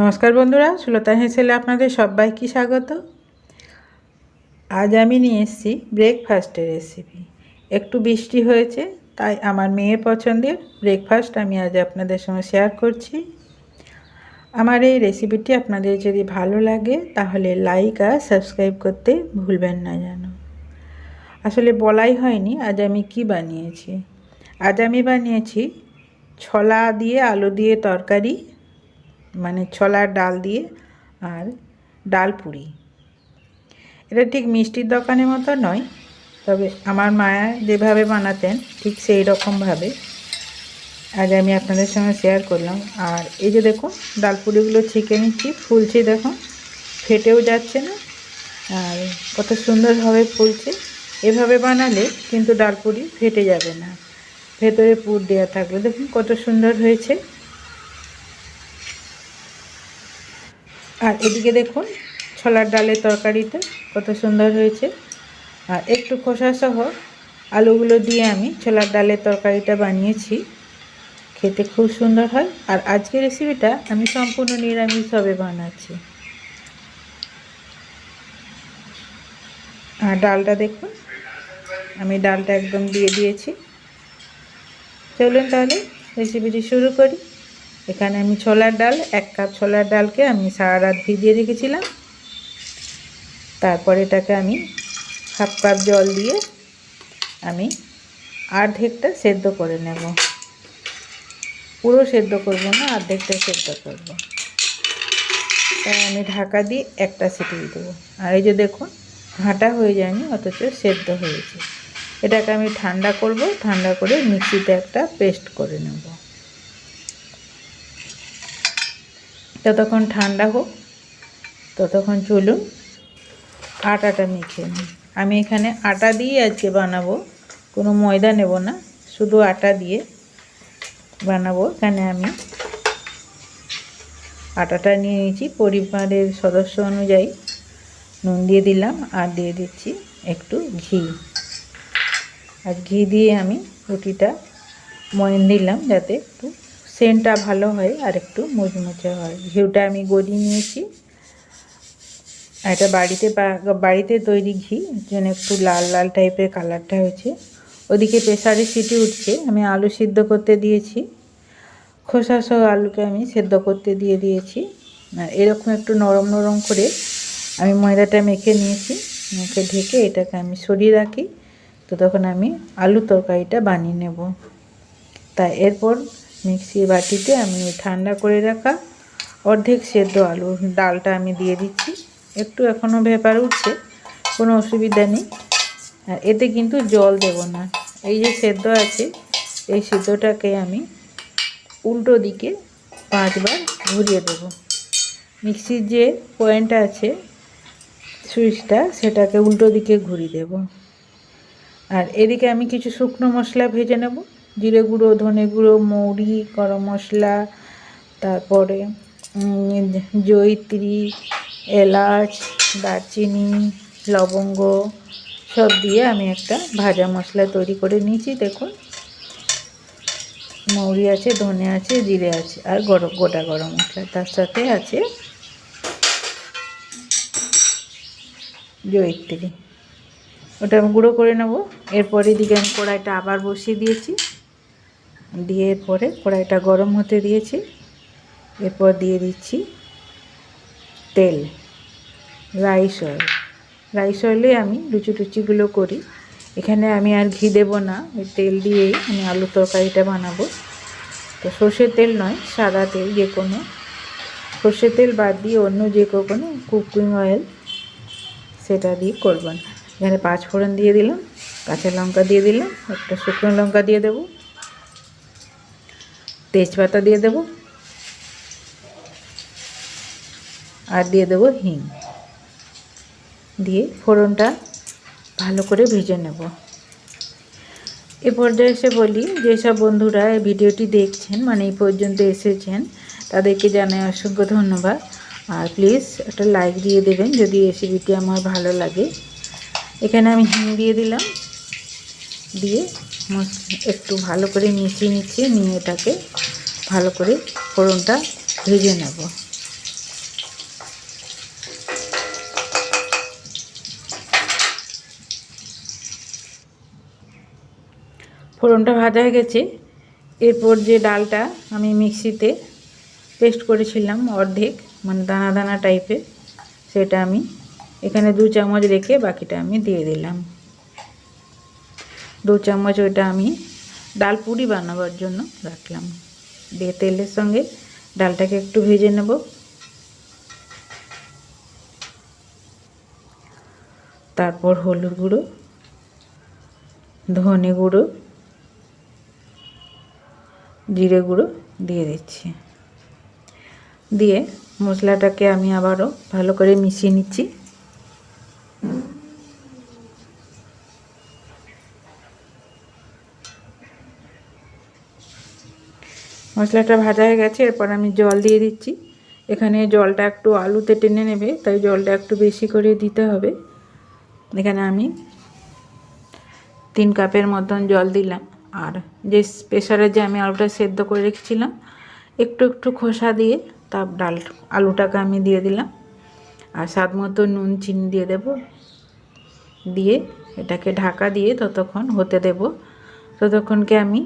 নমস্কার বন্ধুরা, সুলতা হেসেলে আপনাদের সবাইকে স্বাগত। আজ আমি নিয়ে এসেছি ব্রেকফাস্টের রেসিপি একটু বৃষ্টি হয়েছে, তাই আমার মেয়ের পছন্দের ব্রেকফাস্ট আমি আজ আপনাদের সঙ্গে শেয়ার করছি। আমার এই রেসিপিটি আপনাদের যদি ভালো লাগে, তাহলে লাইক আর সাবস্ক্রাইব করতে ভুলবেন না যেন। আসলে বলাই হয়নি আজ আমি কি বানিয়েছি। আজ আমি বানিয়েছি ছলা দিয়ে আলু দিয়ে তরকারি মানে ছোলার ডাল দিয়ে আর ডাল পুরি। এটা ঠিক মিষ্টির দোকানের মতো নয়, তবে আমার মায়া যেভাবে বানাতেন ঠিক সেই রকমভাবে। আজ আমি আপনাদের সঙ্গে শেয়ার করলাম। আর এই যে দেখুন, ডাল পুরিগুলো ছেঁকে নিচ্ছি, ফুলছে দেখুন, ফেটেও যাচ্ছে না, আর কত সুন্দরভাবে ফুলছে। এভাবে বানালে কিন্তু ডাল পুরি ফেটে যাবে না। ভেতরে পুর দেওয়া থাকলে দেখুন কত সুন্দর হয়েছে। আর এদিকে দেখুন, ছোলার ডালের তরকারিটা কত সুন্দর হয়েছে। আর একটু খোসা সহ আলুগুলো দিয়ে আমি ছোলার ডালের তরকারিটা বানিয়েছি। খেতে খুব সুন্দর হয়। আর আজকের রেসিপিটা আমি সম্পূর্ণ নিরামিষভাবে বানাচ্ছি। আর ডালটা দেখুন, আমি ডালটা একদম দিয়ে দিয়েছি। চলুন তাহলে রেসিপিটি শুরু করি। এখানে আমি ছোলার ডাল, এক কাপ ছোলার ডালকে আমি সারা রাত ভিজিয়ে রেখেছিলাম। তারপর এটাকে আমি হাফ কাপ জল দিয়ে আমি অর্ধেকটা সেদ্ধ করে নেব। পুরো সেদ্ধ করব না অর্ধেকটা সেদ্ধ করব। তাই আমি ঢাকা দিয়ে একটা সিটি দেবো। আর এই যে দেখুন, ঘাঁটা হয়ে যায়নি, অথচ সেদ্ধ হয়েছে। এটাকে আমি ঠান্ডা করব, ঠান্ডা করে মিক্সিতে একটা পেস্ট করে নেব। যতক্ষণ ঠান্ডা হোক, ততক্ষণ চলুন আটাটা মেখে নিই। আমি এখানে আটা দিয়ে আজকে বানাবো, কোনো ময়দা নেব না, শুধু আটা দিয়ে বানাবো। এখানে আমি আটাটা নিয়ে নিয়েছি, পরিবারের সদস্য অনুযায়ী নুন দিয়ে দিলাম আর দিয়ে দিচ্ছি একটু ঘি। আর ঘি দিয়ে আমি রুটিটা ময়ন দিলাম যাতে একটু সেন্টটা ভালো হয় আর একটু মুচমুচে হয়। ঘিউটা আমি গড়িয়ে নিয়েছি। এটা বাড়িতে বাড়িতে তৈরি ঘি, যেন একটু লাল লাল টাইপের কালারটা হয়েছে। ওদিকে প্রেসারে সিটি উঠছে, আমি আলু সিদ্ধ করতে দিয়েছি। খোসা সহ আলুকে আমি সেদ্ধ করতে দিয়ে দিয়েছি। আর এরকম একটু নরম নরম করে আমি ময়দাটা মেখে নিয়েছি। মেখে ঢেকে এটাকে আমি সরিয়ে রাখি। তো তখন আমি আলু তরকারিটা বানিয়ে নেব। তা এরপর মিক্সির বাটিতে আমি ঠান্ডা করে রাখা অর্ধেক সেদ্ধ আলু। ডালটা আমি দিয়ে দিচ্ছি। একটু এখনও ভেপার উঠছে, কোনো অসুবিধা নেই। আর এতে কিন্তু জল দেব না। এই যে সেদ্ধ আছে, এই সেদ্ধটাকে আমি উল্টো দিকে পাঁচবার ঘুরিয়ে দেব। মিক্সির যে পয়েন্ট আছে, সুইচটা, সেটাকে উল্টো দিকে ঘুরিয়ে দেব। আর এদিকে আমি কিছু শুকনো মশলা ভেজে নেব। জিরে গুঁড়ো, ধনে গুঁড়ো, মৌরি, গরম মশলা, তারপরে জৈত্রী এলাচ, দারচিনি, লবঙ্গ সব দিয়ে আমি একটা ভাজা মশলা তৈরি করে নিয়েছি, দেখুন। মৌরি আছে, ধনে আছে, জিরে আছে, আর গরম, গোটা গরম মশলা। তার সাথে আছে জয়িত্রী। ওটা আমি গুঁড়ো করে নেব। এরপরে দিকে আমি কড়াইটা আবার বসিয়ে দিয়েছি। দিয়ে এরপরে কড়াইটা গরম হতে দিয়েছি। এরপর দিয়ে দিচ্ছি তেল রাইস অয়েল রাইস অয়েলে আমি লুচি টুচিগুলো করি। এখানে আমি আর ঘি দেব না ওই তেল দিয়েই আমি আলু তরকারিটা বানাবো। তো সর্ষের তেল নয়, সাদা তেল যে কোনো। সর্ষের তেল বাদ দিয়ে অন্য যে কোনো কুকিং অয়েল সেটা দিয়ে করবেন এখানে পাঁচ ফোড়ন দিয়ে দিলাম, কাঁচা লঙ্কা দিয়ে দিলাম, একটা শুকনো লঙ্কা দিয়ে দেব। তেজপাতা দিয়ে দেব। আর দিয়ে দেব হিং। দিয়ে ফোড়নটা ভালো করে ভেজে নেব। এ পর্যায়ে এসে বলি, যেসব বন্ধুরা এই ভিডিওটি দেখছেন মানে এই পর্যন্ত এসেছেন, তাদেরকে জানাই অসংখ্য ধন্যবাদ। আর প্লিজ একটা লাইক দিয়ে দেবেন, যদি রেসিপিটি আমার ভালো লাগে। এখানে আমি হিং দিয়ে দিলাম। দিয়ে একটু ভালো করে মিশিয়ে নিচ্ছি, নিয়ে এটাকে ভালো করে ফোড়নটা ভেজে নেব। ফোড়নটা ভাজা হয়ে গেছে। এরপর যে ডালটা আমি মিক্সিতে পেস্ট করেছিলাম অর্ধেক মানে দানা দানা টাইপের, সেটা আমি এখানে দু চামচ রেখে বাকিটা আমি দিয়ে দিলাম। দু চামচ ওইটা আমি ডাল পুরি বানাবার জন্য রাখলাম। দিয়ে তেলের সঙ্গে ডালটাকে একটু ভেজে নেব। তারপর হলুদ গুঁড়ো, ধনে গুঁড়ো, জিরে গুঁড়ো দিয়ে দিচ্ছি। দিয়ে মশলাটাকে আমি আবারও ভালো করে মিশিয়ে নিচ্ছি। মশলাটা ভাজা হয়ে গেছে, এরপর আমি জল দিয়ে দিচ্ছি। এখানে জলটা একটু আলুতে টেনে নেবে, তাই জলটা একটু বেশি করে দিতে হবে। এখানে আমি তিন কাপের মতন জল দিলাম। আর যে প্রেশারে যে আমি আলুটা সেদ্ধ করে রেখেছিলাম, একটু একটু খোসা দিয়ে তার ডাল, আলুটাকে আমি দিয়ে দিলাম। আর স্বাদ মতো নুন, চিনি দিয়ে দেব। দিয়ে এটাকে ঢাকা দিয়ে ততক্ষণ হতে দেব। ততক্ষণকে আমি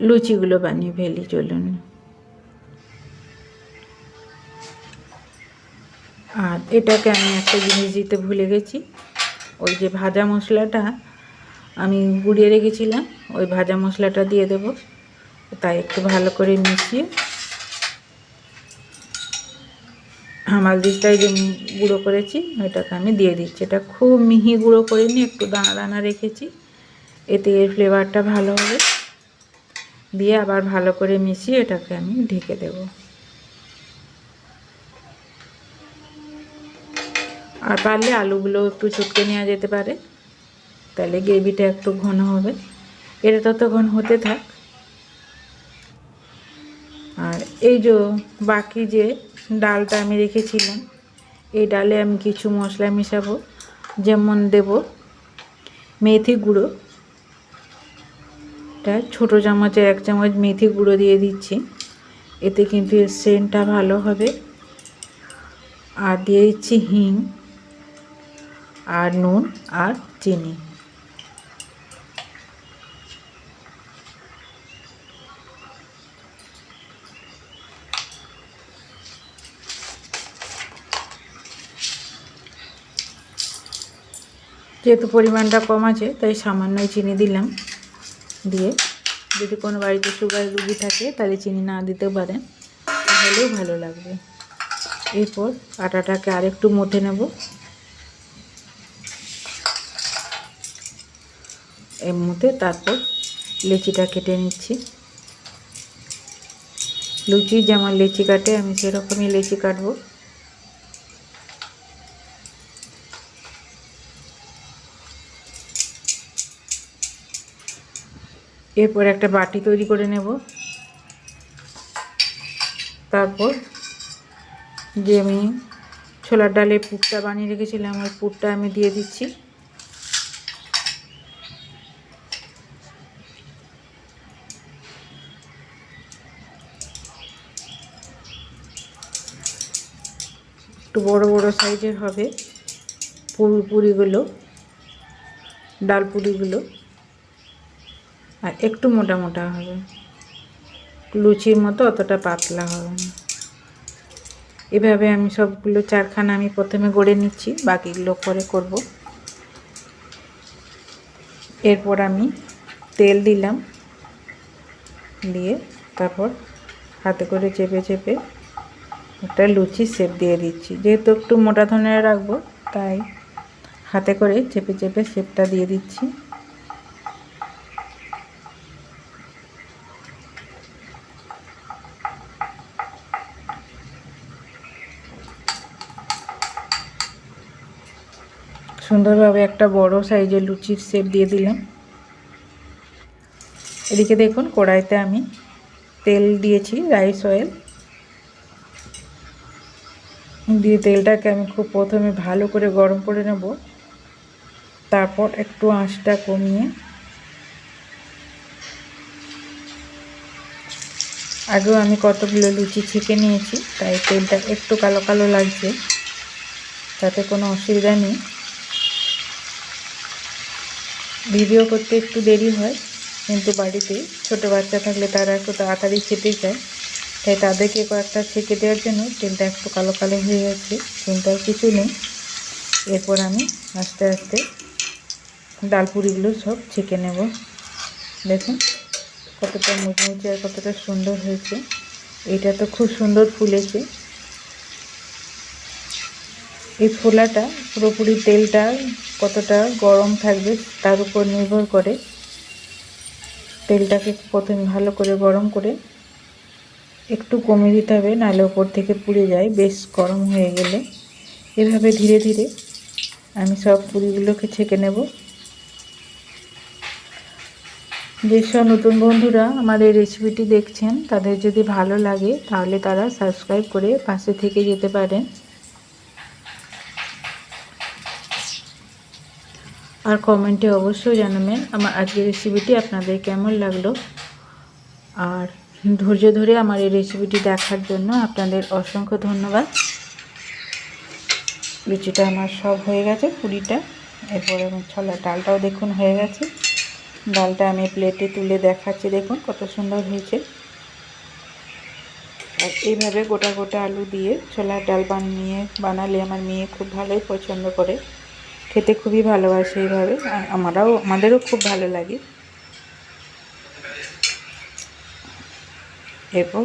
লুচিগুলো বানিয়ে ফেলি, চলুন। আর এটাকে আমি একটা জিনিস দিতে ভুলে গেছি। ওই যে ভাজা মশলাটা আমি গুঁড়িয়ে রেখেছিলাম, ওই ভাজা মশলাটা দিয়ে দেব। তাই একটু ভালো করে মিশিয়ে হামাল দিসটাই যে গুঁড়ো করেছি, ওইটাকে আমি দিয়ে দিচ্ছি। এটা খুব মিহি গুঁড়ো করে নিয়ে একটু দানা দানা রেখেছি, এতে এর ফ্লেভারটা ভালো হবে। দিয়ে আবার ভালো করে মিশিয়ে এটাকে আমি ঢেকে দেব। আর পারলে আলুগুলো একটু চটকে নেওয়া যেতে পারে। তাহলে গ্রেভিটা একটু ঘন হবে। এটা ততক্ষণ হতে থাক। আর এই যে বাকি যে ডালটা আমি রেখেছিলাম, এই ডালে আমি কিছু মশলা মেশাবো। যেমন দেব মেথি গুঁড়ো। এটা ছোটো চামচে এক চামচ মেথি গুঁড়ো দিয়ে দিচ্ছি। এতে কিন্তু এর সেন্টটা ভালো হবে। আর দিয়ে দিচ্ছি হিং আর নুন আর চিনি। যেহেতু পরিমাণটা কম আছে, তাই সামান্যই চিনি দিলাম। দিয়ে যদি কোনো বাড়িতে সুগার রুগী থাকে তাহলে চিনি না দিতে পারেন, তাহলেও ভালো লাগবে। এরপর আটাটাকে আরেকটু মথে নেব। এর মধ্যে তারপর লেচিটা কেটে নিচ্ছি। লুচি যেমন লেচি কাটে, আমি সেরকমই লেচি কাটবো। এরপর একটা বাটি তৈরি করে নেব। তারপর যে আমি ছোলার ডালে পুরটা বানিয়ে রেখেছিলাম, ওই পুরটা আমি দিয়ে দিচ্ছি। একটু বড় বড় সাইজের হবে পুরি পুরিগুলো, ডাল পুরিগুলো। আর একটু মোটা মোটা হবে। লুচির মতো অতটা পাতলা হবে না। এভাবে আমি সবগুলো চারখানা আমি প্রথমে গড়ে নিচ্ছি, বাকিগুলো পরে করব। এরপর আমি তেল দিলাম দিয়ে তারপর হাতে করে চেপে চেপে একটা লুচি শেপ দিয়ে দিচ্ছি। যেহেতু একটু মোটা ধরনের রাখব, তাই হাতে করে চেপে চেপে শেপটা দিয়ে দিচ্ছি। সুন্দরভাবে একটা বড় সাইজের লুচির শেপ দিয়ে দিলাম। এদিকে দেখুন কড়াইতে আমি তেল দিয়েছি রাইস অয়েল দিয়ে তেলটাকে আমি খুব প্রথমে ভালো করে গরম করে নেব। তারপর একটু আঁচটা কমিয়ে আগেও আমি কতগুলো লুচি ছেঁকে নিয়েছি, তাই তেলটা একটু কালো কালো লাগছে তাতে কোনো অসুবিধা নেই। ভিডিও করতে একটু দেরি হয়, কিন্তু বাড়িতে ছোট বাচ্চা থাকলে তারা একটু তাড়াতাড়ি খেতে চায় তাই তাদেরকে কয়েকটা ছেঁকে দেওয়ার জন্য তেলটা একটু কালো কালো হয়ে গেছে, কিন্তু কিছু নেই। এরপর আমি আস্তে আস্তে ডালপুরিগুলো সব ছেঁকে নেব। দেখুন, কতটা মুচমুচে আর কতটা সুন্দর হয়েছে। এটা তো খুব সুন্দর ফুলেছে। এই ফোলাটা পুরোপুরি তেলটা কতটা গরম থাকবে তার উপর নির্ভর করে। তেলটাকে প্রথমে ভালো করে গরম করে একটু কমে দিতে হবে, নাহলে ওপর থেকে পুড়ে যায়, বেশ গরম হয়ে গেলে। এভাবে ধীরে ধীরে আমি সব পুরিগুলোকে ছেঁকে নেব। যেসব নতুন বন্ধুরা আমার এই রেসিপিটি দেখছেন, তাদের যদি ভালো লাগে তাহলে তারা সাবস্ক্রাইব করে পাশে থেকে যেতে পারেন। আর কমেন্টে অবশ্যই জানাবেন আমার আজকের রেসিপিটি আপনাদের কেমন লাগল। আর ধৈর্য ধরে আমার এই রেসিপিটি দেখার জন্য আপনাদের অসংখ্য ধন্যবাদ। লুচিটা আমার সব হয়ে গেছে পুরিটা। এরপরে ছলা ডালটাও দেখুন হয়ে গেছে। ডালটা আমি প্লেটে তুলে দেখাচ্ছি, দেখুন কত সুন্দর হয়েছে। আর এইভাবে গোটা গোটা আলু দিয়ে ছোলার ডাল বানিয়ে বানালে আমার মেয়ে খুব ভালোই পছন্দ করে। খেতে খুবই ভালোবাসে এইভাবে। আমারাও, আমাদেরও খুব ভালো লাগে। এরপর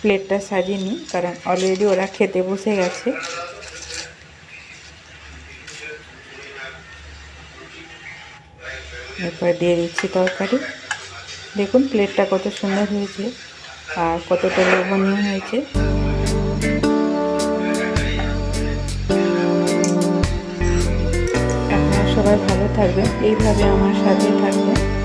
প্লেটটা সাজিয়ে নিই, কারণ অলরেডি ওরা খেতে বসে গেছে। এরপর দিয়ে দিচ্ছি তরকারি। দেখুন, প্লেটটা কত সুন্দর হয়েছে আর কতটা লোভনীয় হয়েছে। সবাই ভালো থাকবেন। এইভাবে আমার সাথে থাকবেন।